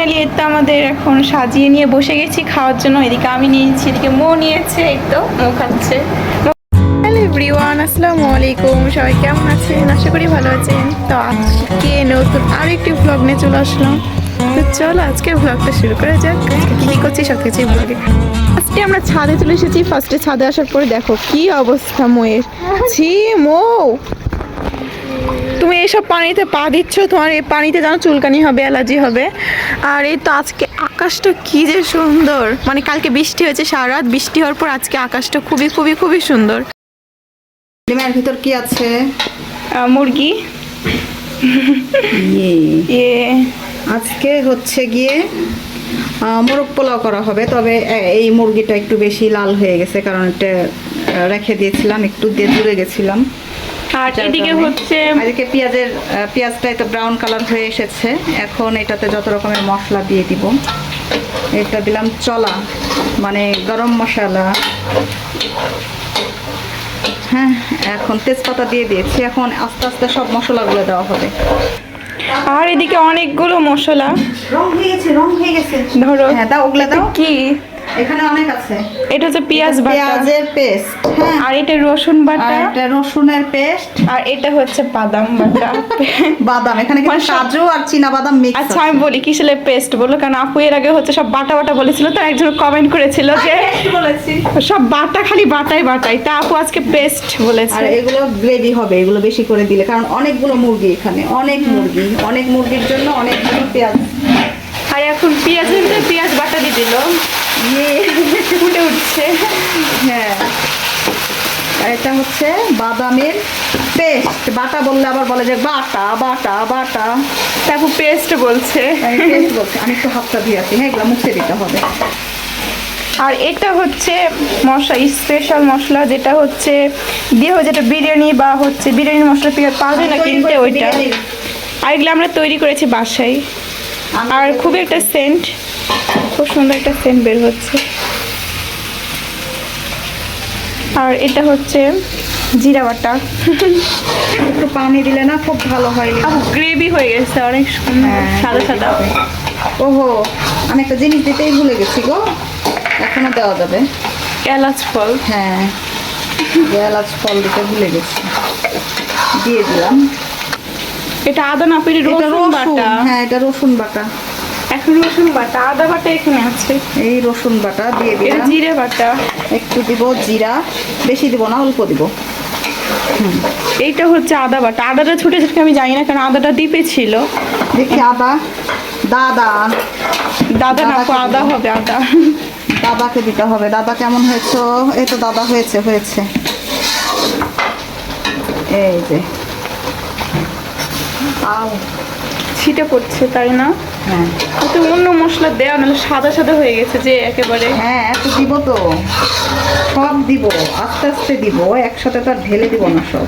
Finally তো আমাদের এখন সাজিয়ে নিয়ে বসে গেছি, খাওয়ার জন্য। এদিকে আমি নিয়েছি, এদিকে মো নিয়েছে, এই তো মো খাচ্ছে। এভরিওয়ান আসসালামু আলাইকুম। সবাই কেমন আছেন? আশা করি ভালো আছেন। তো আজকে নতুন আরেকটি ভ্লগ নিয়ে চলে আসলাম। তো চলো আজকের ভ্লগটা শুরু করা যাক। কী কী করছি সব কিছুই ব্লগে আজকে আমরা ছাদে চলে এসেছি। ফার্স্টে ছাদে আসার পরে দেখো কি অবস্থা মোয়ের। ছি মো! এইসব পানিতে পা দিচ্ছ তোমার এই পানিতে যেন চুলকানি হবে অ্যালার্জি হবে। আর এই তো আজকে আকাশটা কি যে সুন্দর। মানে কালকে বৃষ্টি হয়েছে সারা রাত বৃষ্টি হওয়ার পর আজকে আকাশটা খুবই খুবই খুবই সুন্দর। ডিমের ভিতর কি আছে? মুরগি। ইয়ে। ইয়ে। আজকে হচ্ছে গিয়ে মোরগ পোলাও করা হবে তবে এই মুরগিটা একটু বেশি লাল হয়ে গেছে কারণ এটা রেখে দিয়েছিলাম একটু দিয়ে দূরে গেছিলাম। আর এদিকে হচ্ছে এদিকে পেঁয়াজের পেঁয়াজটা তো ব্রাউন কালার হয়ে এসেছে। এখন এটাতে যত রকমের মশলা দিয়ে দিব। এটা দিলাম চলা মানে গরম মশলা। হ্যাঁ এখন তেজপাতা দিয়ে দিয়েছি। এখন আস্তে আস্তে সব মশলাগুলো দেওয়া হবে। আর এদিকে অনেকগুলো মশলা। রং হয়ে গেছে রং হয়ে গেছে। ধরো হ্যাঁ দাও ওগুলো দাও। কি? এখানে অনেক আছে। এটা হচ্ছে পেঁয়াজ বাটা। পেঁয়াজের পেস্ট হ্যাঁ। আর এটা রসুন আর এটা রসুনের পেস্ট। আর এটা হচ্ছে বাদাম বাটা। বাদাম এখানে কিন্তু কাজু আর চীনা বাদাম মিক্স আচ্ছা আমি বলি কিসেলে পেস্ট বলো কারণ আপু এর আগে হচ্ছে সব বাটা বাটা বলেছিল তো একজন কমেন্ট করেছিল যে বলেছি। সব বাটা খালি বাটাই বাটাই তা আপু আজকে পেস্ট বলেছে। আর এগুলো গ্রেভি হবে এগুলো বেশি করে দিলে কারণ অনেকগুলো মুরগি এখানে অনেক মুরগি অনেক মুরগির জন্য অনেকগুলো পেঁয়াজ। আর এখন ভিতরে পেঁয়াজ বাটা দিয়ে দিল। ইয়ে ফুটে উঠছে। হ্যাঁ। আর এটা হচ্ছে বাদামের পেস্ট। বাটা বললে আবার বলে যে বাটা বাটা বাটা। তারপর পেস্ট বলছে। পেস্ট বলছি। আমি একটু হাতটা ধুয়ে আছি। হ্যাঁ এগুলো মুছে দিতে হবে। আর এটা হচ্ছে মশলা স্পেশাল মশলা যেটা হচ্ছে দিয়ে হয় যেটা বিরিয়ানি বা হচ্ছে বিরিয়ানি মশলা পাওয়া যায় না কিনতে ওইটা। আর এগুলো আমরা তৈরি করেছি বাসায়। আর খুব একটা সেন্ট খুব সুন্দর একটা সেন্ট বের হচ্ছে। আর এটা হচ্ছে জিরা বাটা। একটু পানি দিলে না খুব ভালো হয়। গ্রেভি হয়ে গেছে অনেক হ্যাঁ, সাদা সাদা। ওহো আমি একটা জিনিস দিতেই ভুলে গেছি গো। এখনও দেওয়া যাবে। এলাচ ফল। হ্যাঁ এলাচ ফল দিতে ভুলে গেছি। দিয়ে দিলাম। এটা আদা না পেরে রসুন বাটা। হ্যাঁ এটা রসুন বাটা। এখন রসুন বাটা আদা বাটা এখানে আছে। এই রসুন বাটা দিয়ে দিলাম। জিরে বাটা। একটু দিব জিরা বেশি দিব না অল্প দিব। এইটা হচ্ছে আদা বাটা। আদাটা ছুটে ছুটে আমি জানি না কারণ আদাটা দ্বীপে ছিল। দেখি আদা। দাদা। দাদা না আদা হবে আদা। দাদাকে দিতে হবে। দাদা কেমন হয়েছে? এই তো দাদা হয়েছে হয়েছে। এই যে। আও ছিটে পড়ছে তাই না? হ্যাঁ। তো অন্য মশলা দেওয়া নাহলে সাদা সাদা হয়ে গেছে যে একেবারে। হ্যাঁ এত দিব তো। সব দিব আস্তে আস্তে দিব একসাথে তো আর ঢেলে দিব না সব।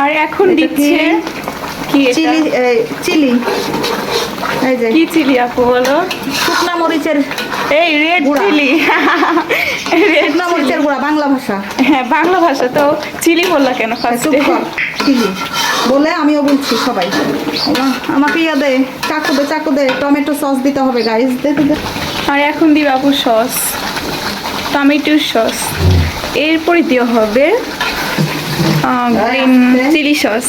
আর এখন? দিচ্ছে কি চিলি এই, চিলি। এই যে। কি চিলি আপু বলো? শুকনা মরিচের এই রেড চিলি। শুকনা মরিচের গুঁড়া বাংলা ভাষা। হ্যাঁ বাংলা ভাষা তো চিলি বললা কেন ফার্স্টে চিলি। বলে আমিও বলছি সবাই। আমা- আমাকে ইয়া দে চাকু দে চাকু দে টমেটো সস দিতে হবে গাইস দে দে, আর এখন দিবে আপু সস টমেটো সস। এরপরে দেওয়া হবে green chilli sauce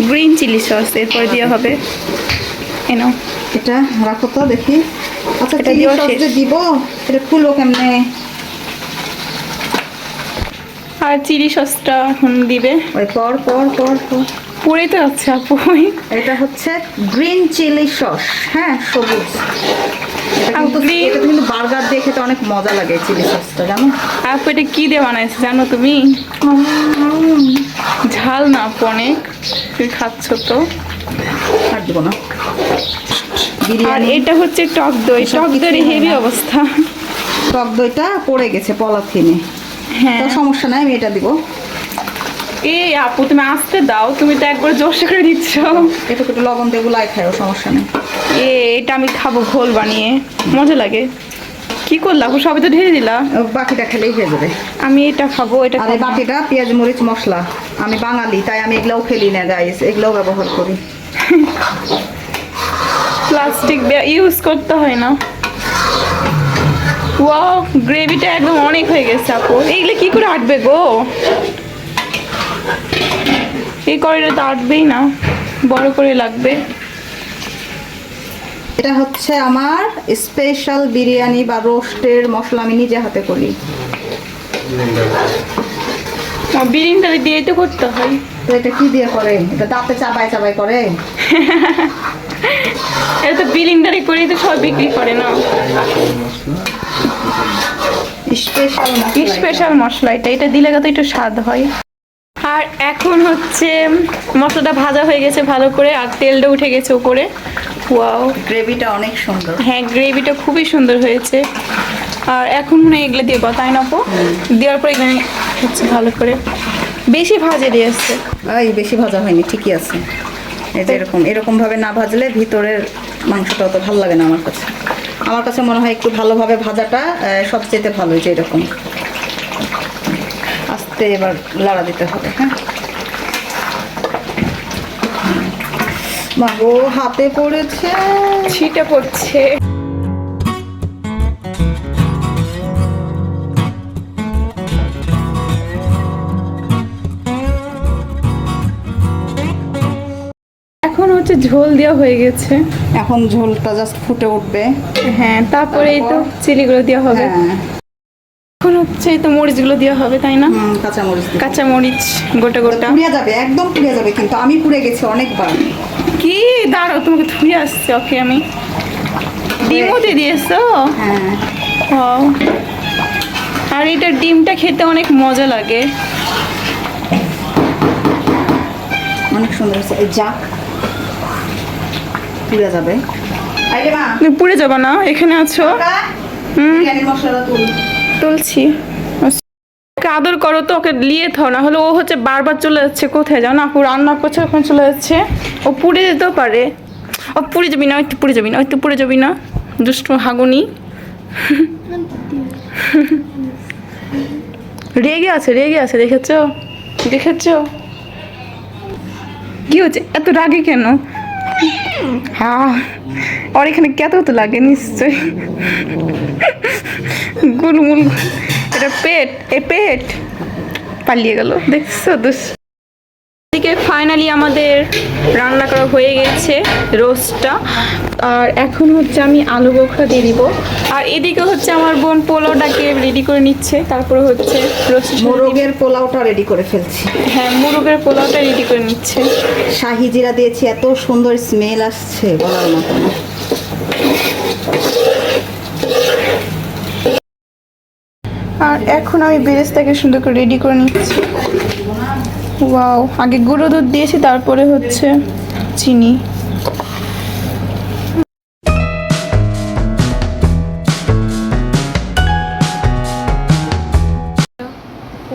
green chilli sauce এরপরে দেওয়া হবে। এনো এটা রাখো তো দেখি। আচ্ছা চিলি সস যে দিব এটা খুলবো কেমনে? আর চিলি সসটা এখন দিবে। ওই পর পর পর পর। পড়ে তো আছে আপু। এটা হচ্ছে গ্রিন চিলি সস হ্যাঁ সবুজ। এটা কিন্তু বার্গার দিয়ে খেতে অনেক মজা লাগে চিলি সসটা জানো? আপু এটা কি দিয়ে বানাইছে জানো তুমি? ঝাল না আপু অনেক তুমি খাচ্ছ তো। আর দেবো না। আর এটা হচ্ছে টক দই টক দইয়ের হেভি অবস্থা। টক দইটা পড়ে গেছে পলাথিনে। হ্যাঁ। সমস্যা নাই আমি এটা দিব। এই আপু তুমি আসতে দাও তুমি তো একবার জোরসে করে দিচ্ছ। একটু একটু লবণ দিয়ে গুলাই খাও সমস্যা নেই। এ এটা আমি খাব ঘোল বানিয়ে। মজা লাগে। কি করলা সবই তো ঢেলে দিলা। বাকিটা খেলেই হয়ে যাবে। আমি এটা খাব এটা আর। বাটিটা পেঁয়াজ মরিচ মশলা। আমি বাঙালি তাই আমি এগুলোও ফেলি না গাইস এগুলোও ব্যবহার করি। প্লাস্টিক ইউজ করতে হয় না। ওয়াও গ্রেভিটা একদম অনেক হয়ে গেছে আপু। এইগুলো কি করে আটবে গো? এই কড়াইটা তো আটবেই না বড় করে লাগবে। এটা হচ্ছে আমার স্পেশাল বিরিয়ানি বা রোস্টের মশলা আমি নিজে হাতে করি। বিরিয়ানিটা দিয়ে তো করতে হয়। তো এটা কি দিয়ে করে? এটা দাঁতে চাবাই চাবাই করে। এটা তো বিলিন্ডারে করে তো সব বিক্রি করে না। স্পেশাল স্পেশাল মশলা এটা। এটা। দিলে কত একটু স্বাদ হয়। আর এখন হচ্ছে মশলাটা ভাজা হয়ে গেছে ভালো করে আর তেলটা উঠে গেছে উপরে। ওয়াও গ্রেভিটা অনেক সুন্দর। হ্যাঁ গ্রেভিটা খুবই সুন্দর হয়েছে। আর এখন মনে হয় এগুলো দিয়ে তাই না আপু? দেওয়ার পরে এখানে হচ্ছে ভালো করে। বেশি ভাজে দিয়েছে এই বেশি ভাজা হয়নি ঠিকই আছে। এই যে এরকম এরকম ভাবে না ভাজলে ভিতরের মাংসটা অত ভালো লাগে না আমার কাছে। আমার কাছে মনে হয় একটু ভালোভাবে ভাজাটা আহ, সবচেয়ে ভালো হয়েছে এরকম। আস্তে এবার লাড়া দিতে হবে হ্যাঁ? মাগো হাতে পড়েছে। ছিটে পড়ছে। হচ্ছে ঝোল দেওয়া হয়ে গেছে। এখন ঝোলটা জাস্ট ফুটে উঠবে। হ্যাঁ তারপরে এই তো চিলিগুলো দেওয়া হবে। হ্যাঁ। এখন হচ্ছে এই তো মরিচগুলো দেওয়া হবে তাই না? হুম, কাঁচামরিচ কাঁচা মরিচ গোটা গোটা। পুড়িয়ে যাবে একদম পুড়িয়ে যাবে কিন্তু আমি পুড়ে গেছি অনেকবার। কি? দাঁড়াও তোমাকে ধুয়ে আসছে ওকে আমি। ডিমও দিয়ে দিয়েছ? হ্যাঁ। আর এটা ডিমটা খেতে অনেক মজা লাগে। অনেক সুন্দর হয়েছে। এই যা। পুড়ে যাবে। তুমি পুড়ে যাবে না এখানে আছো। তুলছি। ওকে আদর করো তো ওকে নিয়ে থাও না হলে ও হচ্ছে বারবার চলে যাচ্ছে। কোথায় যাও না আপু? রান্না করছে ওখানে চলে যাচ্ছে। ও পুড়ে যেতেও পারে। ও পুড়ে যাবি না একটু পুড়ে যাবি না একটু পুড়ে যাবি না। দুষ্টু হাগুনি। রেগে আছে রেগে আছে দেখেছ? দেখেছ? কি হচ্ছে? এত রাগে কেন? হ্যাঁ। ওর এখানে কেত তো লাগে, নিশ্চয়ই। গুলমুল। এটা পেট, এ পেট। পালিয়ে গেল, দেখছ? দুস এদিকে ফাইনালি আমাদের রান্না করা হয়ে গেছে রোস্টটা আর এখন হচ্ছে আমি আলু বোখরা দিয়ে দিব। আর এদিকে হচ্ছে আমার বোন পোলাওটাকে রেডি করে নিচ্ছে তারপরে হচ্ছে মোরগের পোলাওটা রেডি করে ফেলছি। হ্যাঁ মুরগের পোলাওটা রেডি করে নিচ্ছে। শাহি জিরা দিয়েছি এত সুন্দর স্মেল আসছে বলার মতো আর এখন আমি বেরেস্তাকে সুন্দর করে রেডি করে নিচ্ছি। ওয়াও আগে গুঁড়ো দুধ দিয়েছি তারপরে হচ্ছে চিনি।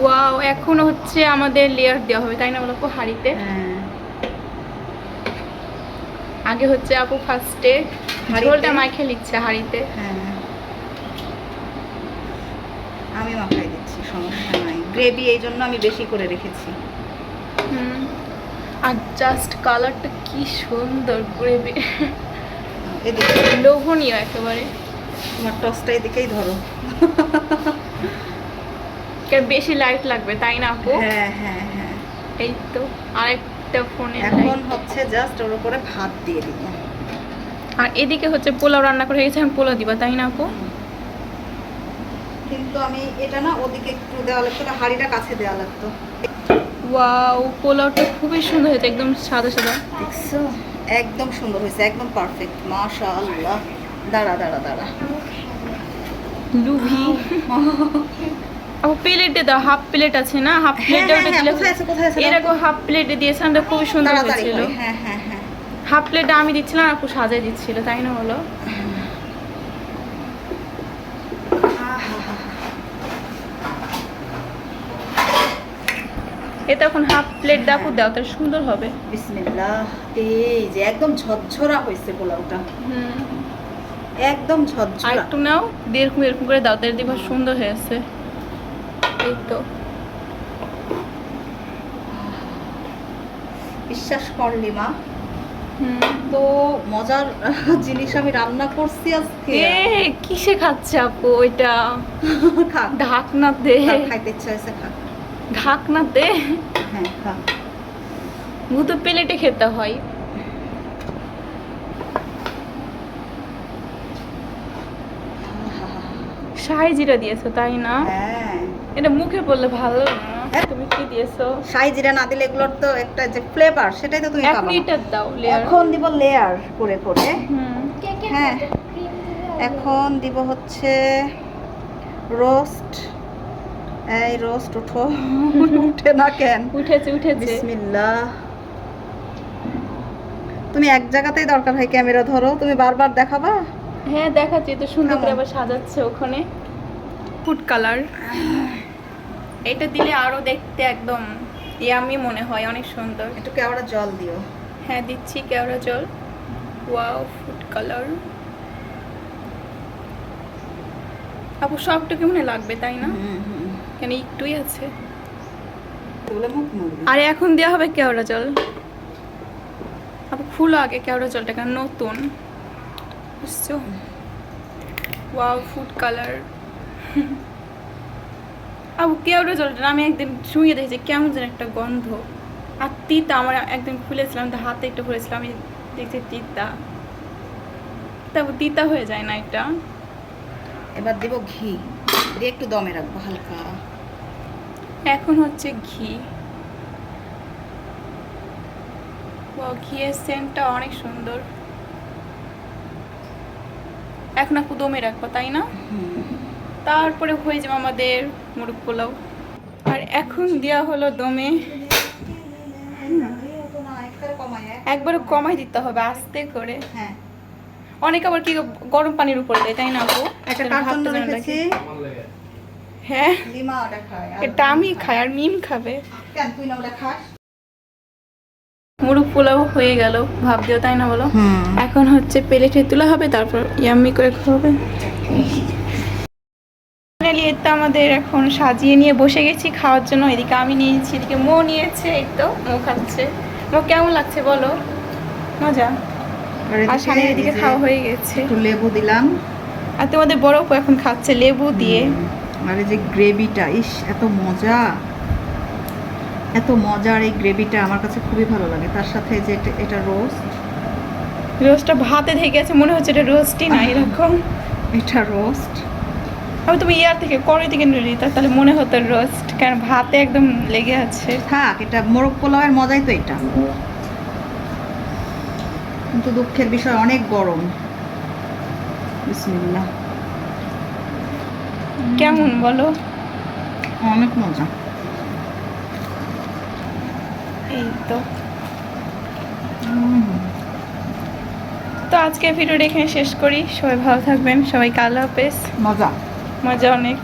ওয়াও এখন হচ্ছে আমাদের লেয়ার দেওয়া হবে তাই না বলো হাঁড়িতে? হ্যাঁ। আগে হচ্ছে আপু ফার্স্টে? ঝোলটা মাইখে লিখছে হাঁড়িতে। হ্যাঁ। আমি মাখাই দিচ্ছি সমস্যা নাই। গ্রেভি এই জন্য আমি বেশি করে রেখেছি। আর জাস্ট কালারটা কি সুন্দর গ্রেভি এদিকে। লোভনীয় একেবারে। তোমার টসটা এদিকেই ধরো। বেশি লাইট লাগবে তাই না আপু? হ্যাঁ হ্যাঁ হ্যাঁ। এই তো আরেকটা ফোনে এখন হচ্ছে জাস্ট ওর উপরে ভাত দিয়ে দিব। আর এদিকে হচ্ছে পোলাও রান্না করে গেছে আমি পোলাও দিবা তাই না আপু? কিন্তু আমি এটা না ওদিকে একটু দেওয়া লাগতো হাঁড়িটা কাছে দেওয়া লাগতো। ওয়াও পোলাওটা খুবই সুন্দর হয়েছে একদম সাদা সাদা। দেখছ? একদম সুন্দর হয়েছে একদম পারফেক্ট মাশাআল্লাহ। দাঁড়া দাঁড়া দাঁড়া। লুভি আপু প্লেটে দাও হাফ প্লেট আছে না? হাফ হ্যাঁ, প্লেটে হ্যাঁ, ওটা হ্যাঁ, দিলে আছে? এরকম হাফ প্লেটে দিয়েছে আমরা খুবই সুন্দর হয়েছিল। হ্যাঁ হ্যাঁ হ্যাঁ। হাফ প্লেটে আমি দিচ্ছিলাম আপু সাজাই দিচ্ছিল তাই না বলো? এটা এখন হাফ প্লেট দাও আপু দাও তাহলে সুন্দর হবে। বিসমিল্লাহ এই যে একদম ঝরঝরা হয়েছে পোলাওটা। হুম। একদম ঝরঝরা। একটু নাও দিয়ে এরকম এরকম করে দাও তাহলে দেখবা সুন্দর হয়েছে এই তো। বিশ্বাস করলি মা। হুম। তো মজার জিনিস আমি রান্না করছি আজকে। কিসে খাচ্ছে আপু ওইটা? ঢাকনা দে। খাইতে ইচ্ছা হয়েছে খা ঢাকনা দে হ্যাঁ খা। প্লেটে খেতে হয়। শাহি জিরা দিয়েছ তাই না? হ্যাঁ। এটা মুখে বললে ভালো হ্যাঁ। তুমি কি দিয়েছ? সাই জিরা না দিলে এগুলোর তো একটা যে ফ্লেভার সেটাই তো তুমি পাবা। লিটার দাও লেয়ার এখন দিব লেয়ার করে করে। হুম। হ্যাঁ। এখন দিব হচ্ছে রোস্ট এই রোস্ট উঠো। উঠে না কেন? উঠেছে উঠেছে। বিসমিল্লাহ। তুমি এক জায়গাতেই দরকার হয় ক্যামেরা ধরো তুমি বারবার দেখাবা? হ্যাঁ দেখাচ্ছি তো সুন্দর করে আবার সাজাচ্ছে ওখানে। ফুড কালার এটা দিলে আরও দেখতে একদম ইয়ামি মনে হয় অনেক সুন্দর। একটু কেওড়া জল দিও। হ্যাঁ দিচ্ছি কেওড়া জল। ওয়াও ফুড কালার আপু সবটুকু মনে লাগবে তাই না? কেন একটুই আছে। আর এখন দেওয়া হবে কেওড়া জল। খুলো আগে কেওড়া জলটা কেন নতুন। বুঝছ? Wow food colour. আপু কেওড়া জলটা আমি একদিন শুয়ে দেখেছি কেমন যেন একটা গন্ধ। আর তিতা আমার একদিন খুলেছিলাম তো হাতে একটু খুলেছিলাম আমি দেখছি তিতা। তারপর তিতা হয়ে যায় না এটা? এবার দেব ঘি। দিয়ে একটু দমে রাখব হালকা। এখন হচ্ছে ঘি। ঘিয়ের সেন্টটা অনেক সুন্দর। এখন আপু দমে রাখব তাই না? তারপরে হয়ে যাবে আমাদের মুরগ পোলাও। আর এখন দেওয়া হলো দমে। একবারে কমাই দিতে হবে আস্তে করে। হ্যাঁ। অনেক আবার কি গরম পানির উপরে দেয় তাই না আপু? একটা রেখেছি। হ্যাঁ। লিমা ওটা খায় এটা আমি খাই আর মিম খাবে। কেন তুই না ওটা খাস? মুরগ পোলাও হয়ে গেল ভাব দিও তাই না বলো? এখন হচ্ছে প্লেটে তোলা হবে তারপর ইয়াম্মি করে খাওয়াবে। ফাইনালি এটা আমাদের এখন সাজিয়ে নিয়ে বসে গেছি খাওয়ার জন্য। এদিকে আমি নিয়েছি এদিকে মো নিয়েছে এই তো মো খাচ্ছে। মো কেমন লাগছে বলো? মজা। আর আর এদিকে সামনের এদিকে খাওয়া হয়ে গেছে। একটু লেবু দিলাম। আর তোমাদের বড় এখন খাচ্ছে লেবু দিয়ে। আর এই যে গ্রেভিটা ইস এত মজা। এত মজার এই গ্রেভিটা আমার কাছে খুবই ভালো লাগে। তার সাথে যে এটা- রোস্ট। রোস্টটা ভাতে থেকে আছে মনে হচ্ছে এটা রোস্টই না এরকম। এটা রোস্ট। আমি তুমি ইয়ার থেকে করে থেকে নিয়ে নিতাম তাহলে মনে হতো রোস্ট কারণ ভাতে একদম লেগে আছে। থাক এটা মোরগ পোলাওয়ের মজাই তো এটা। কিন্তু দুঃখের বিষয় অনেক গরম। বিসমিল্লাহ। কেমন বলো? অনেক মজা। এই তো। তো আজকে ভিডিওটা এখানে শেষ করি। সবাই ভালো থাকবেন। সবাই কাল হাফেজ। মজা। মজা অনেক।